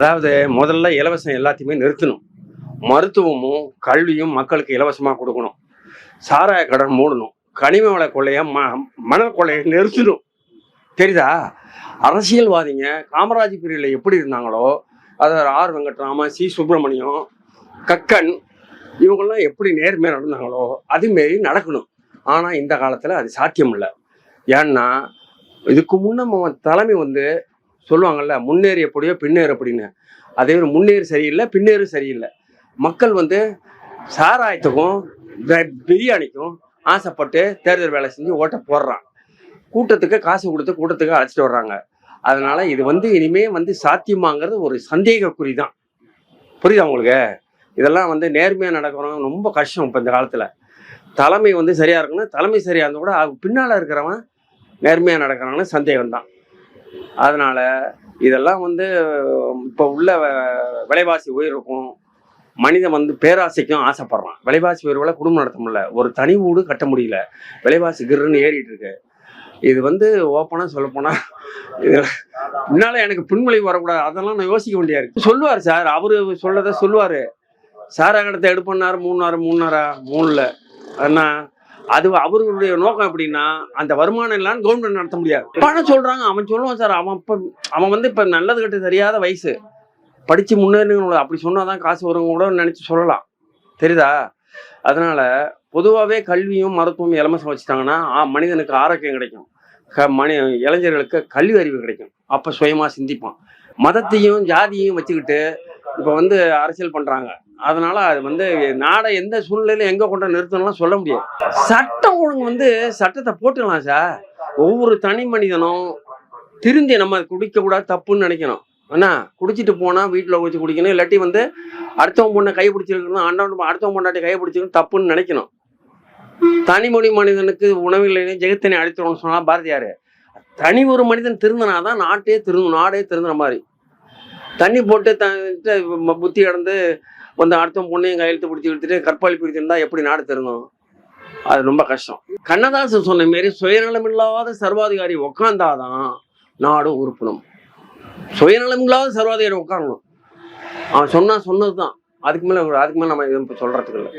அதாவது முதல்ல இலவசம் எல்லாத்தையுமே நிறுத்தணும். மருத்துவமும் கல்வியும் மக்களுக்கு இலவசமாக கொடுக்கணும். சாராய கடன் மூடணும். கனிம வள கொள்ளைய ம மணல் கொள்ளையை நிறுத்தணும். தெரியுதா? அரசியல்வாதிங்க காமராஜ் பிரிவில் எப்படி இருந்தாங்களோ அதாவது ஆர் வெங்கட்ராமன் சி சுப்பிரமணியம் கக்கன் இவங்கெல்லாம் எப்படி நேர்மையாக நடந்தாங்களோ அதுமாரி நடக்கணும். ஆனால் இந்த காலத்தில் அது சாத்தியம் இல்லை ஏன்னா இதுக்கு முன்ன தலைமை வந்து சொல்லுவாங்கல்ல முன்னேறி எப்படியோ பின்னேறு அப்படின்னு. அதே மாதிரி முன்னேறு சரியில்லை பின்னேறு சரியில்லை. மக்கள் வந்து சாராயத்துக்கும் பிரியாணிக்கும் ஆசைப்பட்டு தேர்தல் வேலை செஞ்சு ஓட்டை போடுறான் கூட்டத்துக்கு காசு கொடுத்து கூட்டத்துக்கு அழைச்சிட்டு வர்றாங்க. அதனால இது வந்து இனிமே வந்து சாத்தியமாங்கிறது ஒரு சந்தேகக்குறி தான். புரியுதா உங்களுக்கு? இதெல்லாம் வந்து நேர்மையாக நடக்கிறவங்க ரொம்ப கஷ்டம் இப்போ இந்த காலத்தில். தலைமை வந்து சரியாக இருக்கணும் தலைமை சரியாக இருந்தால் கூட அவங்க பின்னால் இருக்கிறவன் நேர்மையாக நடக்கிறாங்கன்னு சந்தேகம் தான் அதனால் இதெல்லாம் வந்து இப்போ உள்ள வ- விலைவாசி உயர்வுக்கும் மனிதன் வந்து பேராசைக்கும் ஆசைப்படுறான். விலைவாசி உயர்வுல குடும்பம் நடத்த முடியல. ஒரு தனி வீடு கட்ட முடியல. விலைவாசி கிருன்னு ஏறிட்டு இருக்கு. இது வந்து ஓப்பனாக சொல்லப்போனால் இதில் முன்னால் எனக்கு பின்விளைவு வரக்கூடாது. அதெல்லாம் நான் யோசிக்க வேண்டியா இருக்கு. சொல்லுவார் சார். அவர் சொல்லதை சொல்லுவார். சாராக இடத்த எடுப்பண்ணார் மூணு நேரம் மூணு நேரம் மூணில். அண்ணா அது அவர்களுடைய நோக்கம் எப்படின்னா அந்த வருமானம் இல்லாமல் கவர்மெண்ட் நடத்த முடியாது. பணம் சொல்றாங்க அவன் சொல்லுவான் சார் அவன் இப்போ அவன் வந்து இப்போ நல்லது கெட்ட தெரியாத வயசு. படிச்சு முன்னேறணும் அப்படி சொன்னாதான் காசு வருவங்க கூட நினைச்சு சொல்லலாம். தெரியுதா? அதனால பொதுவாகவே கல்வியும் மருத்துவம் இளமசம் வச்சுட்டாங்கன்னா மனிதனுக்கு ஆரோக்கியம் கிடைக்கும். க மனி இளைஞர்களுக்கு கல்வி அறிவு கிடைக்கும். அப்போ சுயமாக சிந்திப்பான். மதத்தையும் ஜாதியையும் வச்சுக்கிட்டு இப்போ வந்து அரசியல் பண்ணுறாங்க அதனால அது வந்து நாடை எந்த சூழ்நிலையில எங்கே கொண்டு நிறுத்தணும்லாம் சொல்ல முடியாது. சட்டம் ஒழுங்கு வந்து சட்டத்தை போட்டுடலாம் சார். ஒவ்வொரு தனி மனிதனும் திருந்தி நம்ம குடிக்கக்கூடாது தப்புன்னு நினைக்கணும். என்ன குடிச்சிட்டு போனால் வீட்டில் வச்சு குடிக்கணும் இல்லாட்டி வந்து அடுத்தவங்க பொண்ணை கை பிடிச்சிருக்கணும் அண்ணன் அடுத்தவங்க பொண்ணாட்டி கை பிடிச்சிருக்கணும் தப்புன்னு நினைக்கணும். தனிமொழி மனிதனுக்கு உணவில்லை ஜெகத்தினை அழித்துறோம்னு சொன்னால் பாரதியார். தனி ஒரு மனிதன் திருந்தினாதான் நாட்டே திருந்தும் நாடே திருந்தின மாதிரி. தண்ணி போட்டு த ம- புத்தி கடந்து வந்து அடுத்த பொண்ணையும் கையெழுத்து பிடிச்சி எடுத்துட்டு கற்பாளி பிடிச்சிருந்தா எப்படி நாடு திருந்தோம்? அது ரொம்ப கஷ்டம். கண்ணதாசன் சொன்ன மாரி சுயநலமில்லாத சர்வாதிகாரி உக்காந்தாதான் நாடு உறுப்பினும் சுயநலமில்லாத சர்வாதிகாரி உட்காரணும் அவன் சொன்னா சொன்னதுதான். அதுக்கு மேல அதுக்கு மேல நம்ம எதுவும் சொல்றதுக்கு இல்லை.